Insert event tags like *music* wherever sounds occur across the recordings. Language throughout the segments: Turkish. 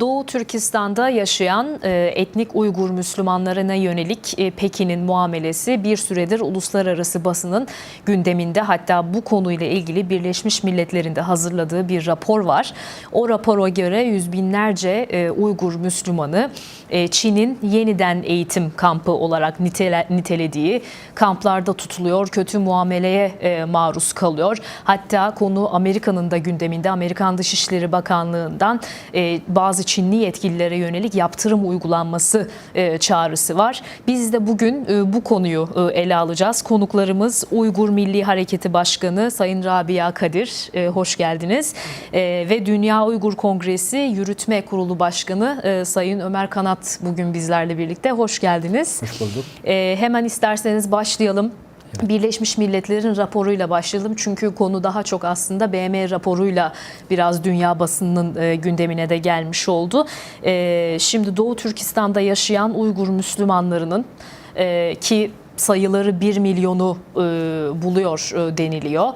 Doğu Türkistan'da yaşayan e, etnik Uygur Müslümanlarına yönelik e, Pekin'in muamelesi bir süredir uluslararası basının gündeminde. Hatta bu konuyla ilgili Birleşmiş Milletler'in de hazırladığı bir rapor var. O rapora göre yüz binlerce e, Uygur Müslümanı Çin'in yeniden eğitim kampı olarak nitele, nitelediği kamplarda tutuluyor, kötü muameleye maruz kalıyor. Hatta konu Amerika'nın da gündeminde. Amerikan Dışişleri Bakanlığı'ndan e, bazı Çinli yetkililere yönelik yaptırım uygulanması e, çağrısı var. Biz de bugün e, bu konuyu e, ele alacağız. Konuklarımız Uygur Milli Hareketi Başkanı Sayın Rabia Kadir, hoş geldiniz. Ve Dünya Uygur Kongresi Yürütme Kurulu Başkanı Sayın Ömer Kanat bugün bizlerle birlikte. Hoş geldiniz. Hoş bulduk. Hemen isterseniz başlayalım. Birleşmiş Milletler'in raporuyla başlayalım. Çünkü konu daha çok aslında BM raporuyla biraz dünya basınının e, gündemine de gelmiş oldu. E, şimdi Doğu Türkistan'da yaşayan Uygur Müslümanlarının e, ki sayıları 1 milyonu e, buluyor deniliyor.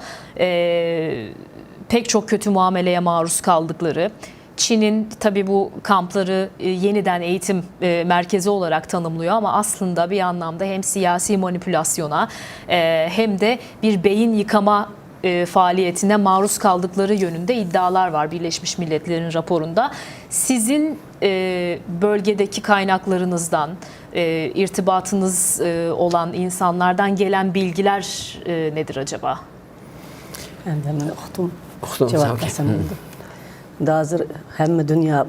Pek çok kötü muameleye maruz kaldıkları, Çin'in tabii bu kampları e, yeniden eğitim e, merkezi olarak tanımlıyor ama aslında bir anlamda hem siyasi manipülasyona e, hem de bir beyin yıkama e, faaliyetine maruz kaldıkları yönünde iddialar var Birleşmiş Milletler'in raporunda. Sizin e, bölgedeki kaynaklarınızdan, e, irtibatınız e, olan insanlardan gelen bilgiler e, nedir acaba? Men uqdim. Uqdum, Cevap Da hazır hamma dünya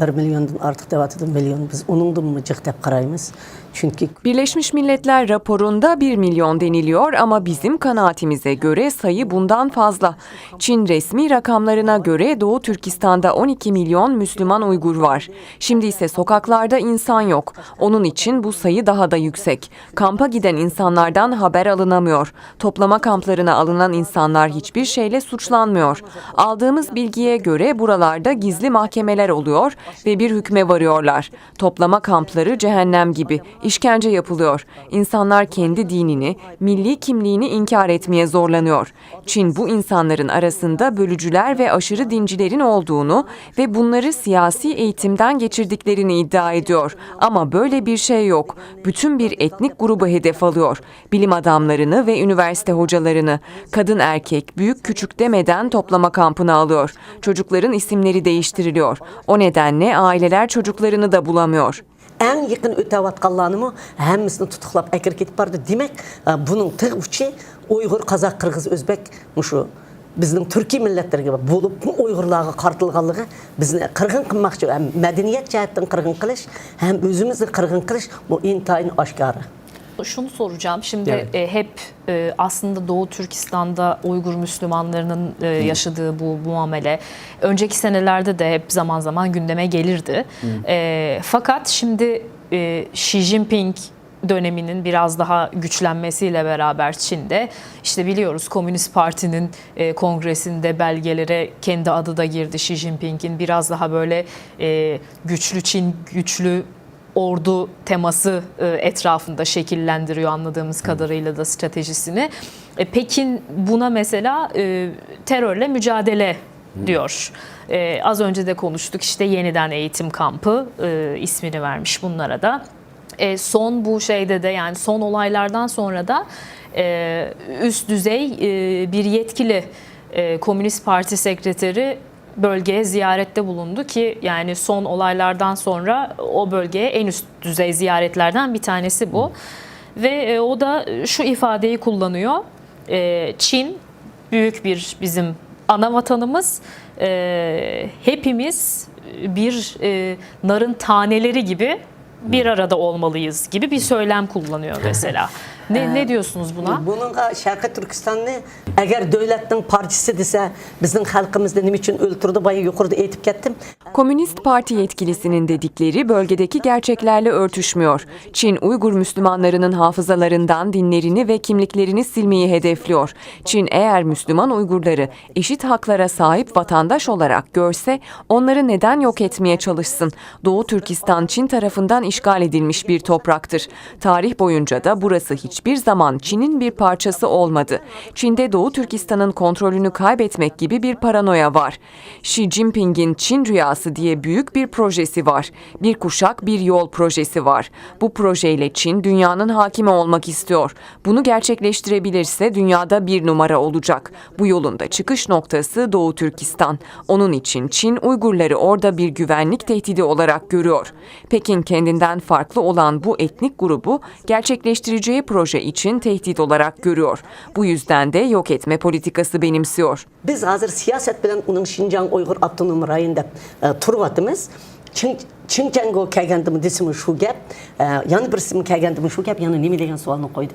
1 milyondan artıq devatıdı milyon biz onundan mı cıq dep qaraymiz. Çünkü Birleşmiş Milletler raporunda 1 milyon deniliyor ama bizim kanaatimize göre sayı bundan fazla. Çin resmi rakamlarına göre Doğu Türkistan'da 12 milyon Müslüman Uygur var. Şimdi ise sokaklarda insan yok. Onun için bu sayı daha da yüksek. Kampa giden insanlardan haber alınamıyor. Toplama kamplarına alınan insanlar hiçbir şeyle suçlanmıyor. Aldığımız bilgiye göre buralarda gizli mahkemeler oluyor ve bir hükme varıyorlar. Toplama kampları cehennem gibi. İşkence yapılıyor. İnsanlar kendi dinini, milli kimliğini inkar etmeye zorlanıyor. Çin bu insanların arasında bölücüler ve aşırı dincilerin olduğunu ve bunları siyasi eğitimden geçirdiklerini iddia ediyor. Ama böyle bir şey yok. Bütün bir etnik grubu hedef alıyor. Bilim adamlarını ve üniversite hocalarını. Kadın erkek, büyük küçük demeden toplama kampına alıyor. Çocukların isimleri değiştiriliyor. O nedenle aileler çocuklarını da bulamıyor. en yakın ötevatqanlarını hammasını tutuqlab akir ketib bardı. Demek e, bunun tig uçi Uygur, Kazak, Kırgız, Özbek muşu bizning turkiy millatlarga bo'lib uyg'urlarga qartilganligi bizni qirg'in qilmoqchi ham madaniyat jihatdan qirg'in qilish ham o'zimizni qirg'in qilish bu intayin oshkora Şunu soracağım. Şimdi Evet. e, hep e, aslında Doğu Türkistan'da Uygur Müslümanlarının e, yaşadığı bu muamele önceki senelerde de hep zaman zaman gündeme gelirdi. E, fakat şimdi e, Xi Jinping döneminin biraz daha güçlenmesiyle beraber Çin'de işte biliyoruz Komünist Parti'nin e, kongresinde belgelere kendi adı da girdi Xi Jinping'in biraz daha böyle e, güçlü Çin güçlü ordu teması e, etrafında şekillendiriyor anladığımız kadarıyla da stratejisini. E, Pekin buna mesela e, terörle mücadele diyor. E, az önce de konuştuk işte yeniden eğitim kampı e, ismini vermiş bunlara da. E, son bu şeyde de yani son olaylardan sonra da e, üst düzey e, bir yetkili e, Komünist Parti sekreteri bölgeye ziyarette bulundu ki yani son olaylardan sonra o bölgeye en üst düzey ziyaretlerden bir tanesi bu. Ve e, o da şu ifadeyi kullanıyor. E, Çin büyük bir bizim ana vatanımız. E, hepimiz bir e, narın taneleri gibi bir arada olmalıyız gibi bir söylem kullanıyor mesela. *laughs* Ne, ne diyorsunuz buna? Bununla Şarkı Türkistan'ı eğer devletin partisi dese bizim halkımızda ne için öldürdü bayı yukarıda eğitip kettim. Komünist Parti yetkilisinin dedikleri bölgedeki gerçeklerle örtüşmüyor. Çin Uygur Müslümanlarının hafızalarından dinlerini ve kimliklerini silmeyi hedefliyor. Çin eğer Müslüman Uygurları eşit haklara sahip vatandaş olarak görse onları neden yok etmeye çalışsın? Doğu Türkistan Çin tarafından işgal edilmiş bir topraktır. Tarih boyunca da burası hiç hiçbir zaman Çin'in bir parçası olmadı. Çin'de Doğu Türkistan'ın kontrolünü kaybetmek gibi bir paranoya var. Xi Jinping'in Çin rüyası diye büyük bir projesi var. Bir kuşak bir yol projesi var. Bu projeyle Çin dünyanın hakimi olmak istiyor. Bunu gerçekleştirebilirse dünyada bir numara olacak. Bu yolun da çıkış noktası Doğu Türkistan. Onun için Çin Uygurları orada bir güvenlik tehdidi olarak görüyor. Pekin kendinden farklı olan bu etnik grubu gerçekleştireceği proje için tehdit olarak görüyor. Bu yüzden de yok etme politikası benimsiyor. Biz hazır siyaset bilen onun Şinjan Uygur Abdunum rayında e, turvatımız. Çin Çinjango kelgendimi desimi şu gap, e, yana birisimi kelgendimi şu gap, yana nemi degan savolni qo'ydi.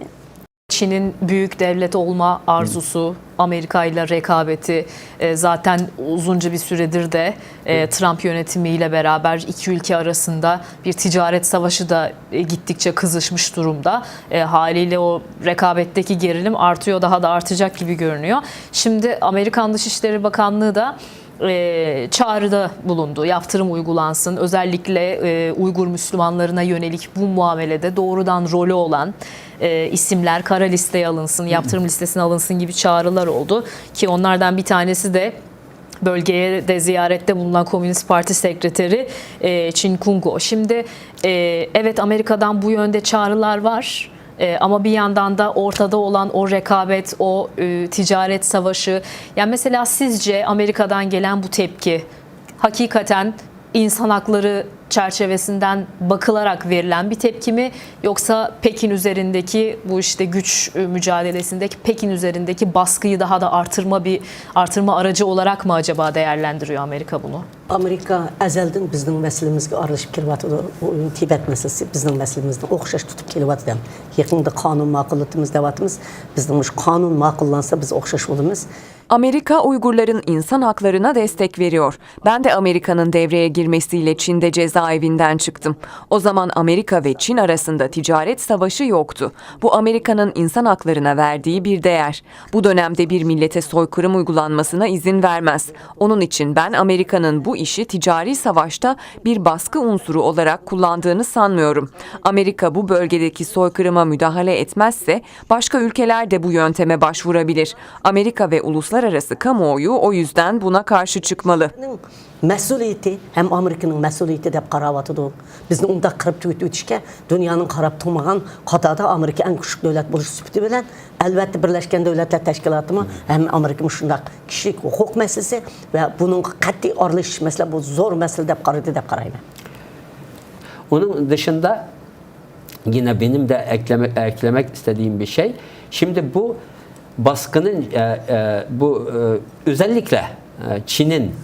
Çin'in büyük devlet olma arzusu, Amerika ile rekabeti e, zaten uzunca bir süredir de e, Trump yönetimiyle beraber iki ülke arasında bir ticaret savaşı da e, gittikçe kızışmış durumda. E, haliyle o rekabetteki gerilim artıyor, daha da artacak gibi görünüyor. Şimdi Amerikan Dışişleri Bakanlığı da e, çağrıda bulundu. Yaptırım uygulansın. Özellikle e, Uygur Müslümanlarına yönelik bu muamelede doğrudan rolü olan e, isimler kara listeye alınsın, yaptırım listesine alınsın gibi çağrılar oldu. Ki onlardan bir tanesi de bölgeye de ziyarette bulunan Komünist Parti Sekreteri e, Chin Kungo. Şimdi e, evet Amerika'dan bu yönde çağrılar var. E, ama bir yandan da ortada olan o rekabet, o e, ticaret savaşı. Yani mesela sizce Amerika'dan gelen bu tepki hakikaten insan hakları çerçevesinden bakılarak verilen bir tepki mi yoksa Pekin üzerindeki bu işte güç e, mücadelesindeki Pekin üzerindeki baskıyı daha da artırma bir artırma aracı olarak mı acaba değerlendiriyor Amerika bunu? Amerika əzəldən bizim məsələmizə aralışıb kelyaptı. O Tibet məsələsi bizim məsələmizdə oxşaş tutub kelyaptı. Yaxında qanun maqullatımız devatımız bizim qanun maqullansa biz oxşaş olumuz. Amerika Uygurların insan haklarına destek veriyor. Ben de Amerika'nın devreye girmesiyle Çin'de cezaevinden çıktım. O zaman Amerika ve Çin arasında ticaret savaşı yoktu. Bu Amerika'nın insan haklarına verdiği bir değer. Bu dönemde bir millete soykırım uygulanmasına izin vermez. Onun için ben Amerika'nın bu işi ticari savaşta bir baskı unsuru olarak kullandığını sanmıyorum. Amerika bu bölgedeki soykırıma müdahale etmezse başka ülkeler de bu yönteme başvurabilir. Amerika ve uluslararası kamuoyu o yüzden buna karşı çıkmalı. Məsuliyyəti həm Amerikanın məsuliyyəti deyə qarabatıdır. Bizni onda qırıb ötüşkə dünyanın qarab tutmağan qatada Amerika ən küçük dövlət buluş sübütü bilən əlbəttə Birləşmiş Dövlətlər Təşkilatı həm Amerika şundaq kişilik hüquq məsələsi və bunun qəti aralış məsələ bu zor məsələ deyə qaradı deyə qarayım. Onun dışında yine benim de eklemek, eklemek istediğim bir şey. Şimdi bu baskının e, e, bu e, özellikle e, Çin'in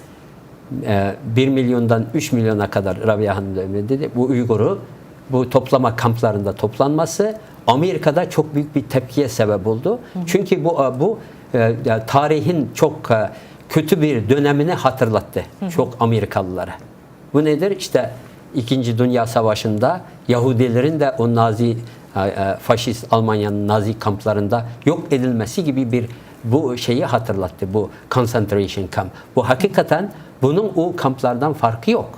e, 1 milyondan 3 milyona kadar Rabia Hanım da dedi. Bu Uygur'u bu toplama kamplarında toplanması Amerika'da çok büyük bir tepkiye sebep oldu. Çünkü bu e, bu e, tarihin çok e, kötü bir dönemini hatırlattı çok Amerikalılara. Bu nedir? İşte İkinci Dünya Savaşı'nda Yahudilerin de o Nazi faşist Almanya'nın Nazi kamplarında yok edilmesi gibi bir bu şeyi hatırlattı. Bu concentration camp. Bu hakikaten bunun o kamplardan farkı yok.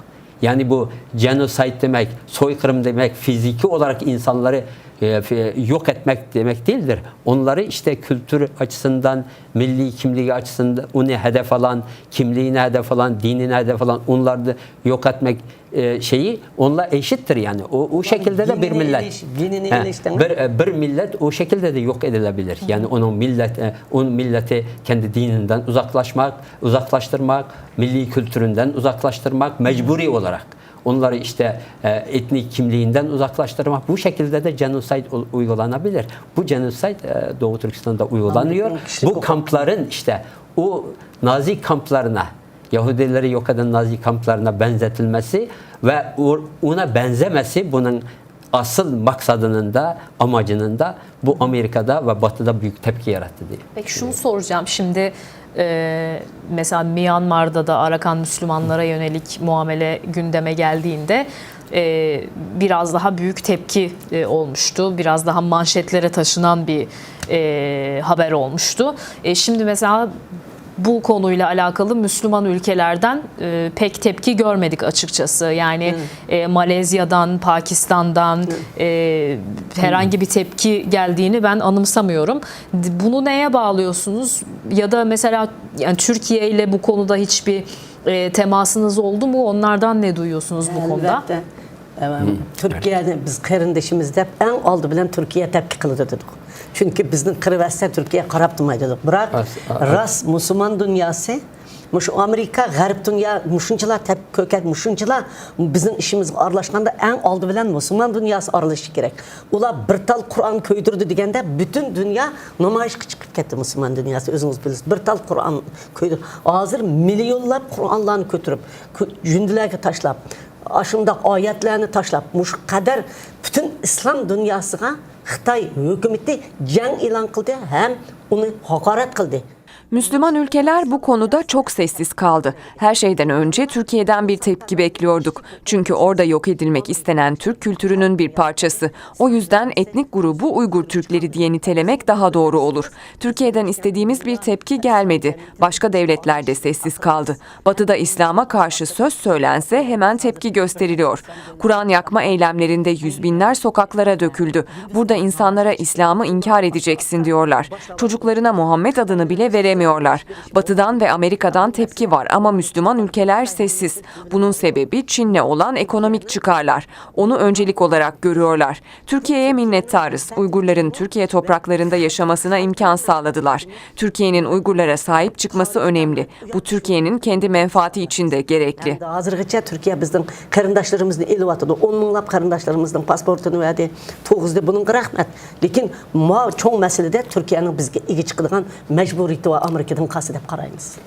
Yani bu genocide demek, soykırım demek, fiziki olarak insanları e, yok etmek demek değildir. Onları işte kültür açısından, milli kimliği açısından onu hedef alan, kimliğine hedef alan, dinine hedef alan onları da yok etmek e, şeyi onunla eşittir yani. O, o şekilde de bir millet. dinini He, bir, e, bir millet o şekilde de yok edilebilir. Yani onun millet e, onun milleti kendi dininden uzaklaşmak, uzaklaştırmak, milli kültüründen uzaklaştırmak mecburi olarak onları işte e, etnik kimliğinden uzaklaştırmak bu şekilde de genocide u- uygulanabilir. Bu genocide e, Doğu Türkistan'da uygulanıyor. Bu kampların işte o Nazi kamplarına Yahudileri yok eden Nazi kamplarına benzetilmesi ve ona benzemesi bunun asıl maksadının da amacının da bu Amerika'da ve Batı'da büyük tepki yarattı diye. Peki şunu soracağım şimdi e, mesela Myanmar'da da Arakan Müslümanlara yönelik muamele gündeme geldiğinde e, biraz daha büyük tepki e, olmuştu. Biraz daha manşetlere taşınan bir e, haber olmuştu. E, şimdi mesela bu konuyla alakalı Müslüman ülkelerden e, pek tepki görmedik açıkçası. Yani e, Malezya'dan, Pakistan'dan e, herhangi bir tepki geldiğini ben anımsamıyorum. Bunu neye bağlıyorsunuz? Ya da mesela yani Türkiye ile bu konuda hiçbir e, temasınız oldu mu? Onlardan ne duyuyorsunuz bu konuda? Əlbəttə. Türkiye'de biz karındaşımızda en oldu bilen Türkiye tepki kılıdı dedik. Çünkü bizim kırveste Türkiye karab dedik. Bırak ras Müslüman dünyası Muş Amerika, Garip dünya, muşuncular tep köket, muşuncular bizim işimiz arlaşkanda en oldu bilen Müslüman dünyası aralaşı gerek. Ula bir tal Kur'an köydürdü degende bütün dünya namayiş çıkıp gitti Müslüman dünyası özünüz bilirsiniz. Bir tal Kur'an köydür. Hazır milyonlap Kur'anlarını götürüp, yündülerge taşlap, aşında ayetlerini taşlap, muş kadar bütün İslam dünyasına Xitay hükümeti can ilan kıldı hem onu hakaret kıldı. Müslüman ülkeler bu konuda çok sessiz kaldı. Her şeyden önce Türkiye'den bir tepki bekliyorduk. Çünkü orada yok edilmek istenen Türk kültürünün bir parçası. O yüzden etnik grubu Uygur Türkleri diye nitelemek daha doğru olur. Türkiye'den istediğimiz bir tepki gelmedi. Başka devletler de sessiz kaldı. Batı'da İslam'a karşı söz söylense hemen tepki gösteriliyor. Kur'an yakma eylemlerinde yüz binler sokaklara döküldü. Burada insanlara İslam'ı inkar edeceksin diyorlar. Çocuklarına Muhammed adını bile veremiyorlar. Batı'dan ve Amerika'dan tepki var ama Müslüman ülkeler sessiz. Bunun sebebi Çin'le olan ekonomik çıkarlar. Onu öncelik olarak görüyorlar. Türkiye'ye minnettarız. Uygurların Türkiye topraklarında yaşamasına imkan sağladılar. Türkiye'nin Uygurlara sahip çıkması önemli. Bu Türkiye'nin kendi menfaati için de gerekli. Hazırgıça Türkiye bizden karındaşlarımızın eli vatıdı. 10 minglap karındaşlarımızın pasportunu verdi. Toğuzdu bunun rahmet. Lakin ma çoğu meselede Türkiye'nin bizge igi çıkılan mecburiyeti ve Amerika'dan kası dep karayımız.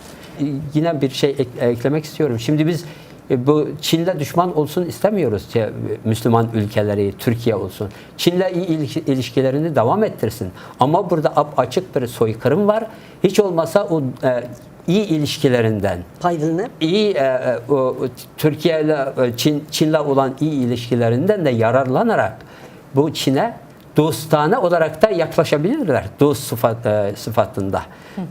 yine bir şey ek- eklemek istiyorum. Şimdi biz e, bu Çin'le düşman olsun istemiyoruz. E, Müslüman ülkeleri, Türkiye olsun. Çin'le iyi ilişki- ilişkilerini devam ettirsin. Ama burada açık bir soykırım var. Hiç olmasa o e, iyi ilişkilerinden, Paylanıp iyi e, e, o, Türkiye ile e, Çin Çin'le olan iyi ilişkilerinden de yararlanarak bu Çin'e dostane olarak da yaklaşabilirler. Dost sıfat, e, sıfatında.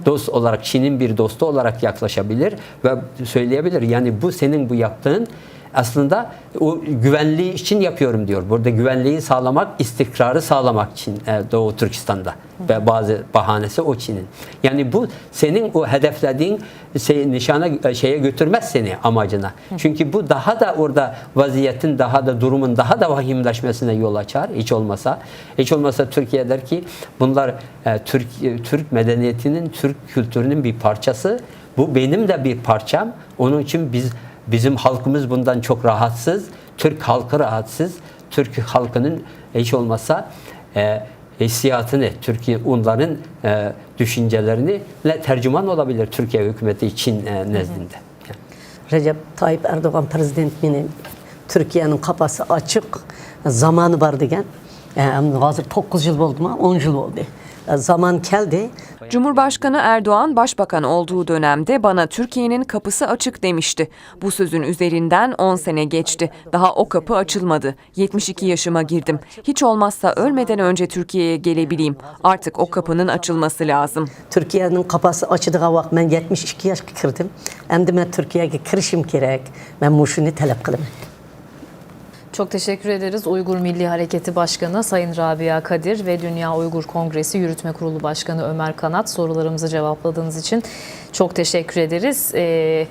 Dost olarak Çin'in bir dostu olarak yaklaşabilir ve söyleyebilir. Yani bu senin bu yaptığın aslında o güvenliği için yapıyorum diyor. Burada güvenliği sağlamak, istikrarı sağlamak için e, Doğu Türkistan'da ve bazı bahanesi o Çin'in. Yani bu senin o hedeflediğin şey, nişana e, şeye götürmez seni amacına. Çünkü bu daha da orada vaziyetin daha da durumun daha da vahimleşmesine yol açar hiç olmasa. Hiç olmasa Türkiye der ki bunlar e, Türk e, Türk medeniyetinin, Türk kültürünün bir parçası. Bu benim de bir parçam. Onun için biz Bizim halkımız bundan çok rahatsız. Türk halkı rahatsız. Türk halkının hiç olmazsa e, hissiyatını, Türkiye onların e, düşüncelerini le tercüman olabilir Türkiye hükümeti Çin e, nezdinde. Recep Tayyip Erdoğan prezidentinin Türkiye'nin kapası açık zamanı var degen. E, hazır 9 yıl oldu mu? 10 yıl oldu. Zaman geldi. Cumhurbaşkanı Erdoğan başbakan olduğu dönemde bana Türkiye'nin kapısı açık demişti. Bu sözün üzerinden 10 sene geçti. Daha o kapı açılmadı. 72 yaşıma girdim. Hiç olmazsa ölmeden önce Türkiye'ye gelebileyim. Artık o kapının açılması lazım. Türkiye'nin kapası açıdığı vakit ben 72 yaşa kirdim. Endi ben Türkiye'ye kirişim gerek. Ben bu şunu talep kılıyorum. Çok teşekkür ederiz. Uygur Milli Hareketi Başkanı Sayın Rabia Kadir ve Dünya Uygur Kongresi Yürütme Kurulu Başkanı Ömer Kanat sorularımızı cevapladığınız için çok teşekkür ederiz. Ee,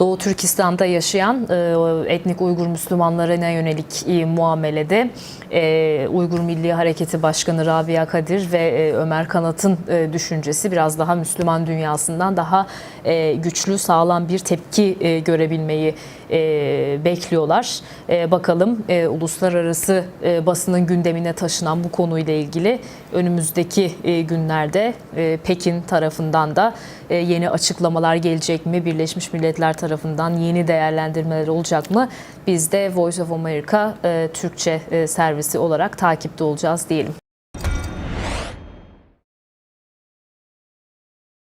Doğu Türkistan'da yaşayan e, etnik Uygur Müslümanlarına yönelik e, muamelede e, Uygur Milli Hareketi Başkanı Rabia Kadir ve e, Ömer Kanat'ın e, düşüncesi biraz daha Müslüman dünyasından daha e, güçlü, sağlam bir tepki e, görebilmeyi e, bekliyorlar. E, bakalım e, uluslararası e, basının gündemine taşınan bu konuyla ilgili önümüzdeki e, günlerde e, Pekin tarafından da yeni açıklamalar gelecek mi? Birleşmiş Milletler tarafından yeni değerlendirmeler olacak mı? Biz de Voice of America e, Türkçe e, servisi olarak takipte olacağız diyelim.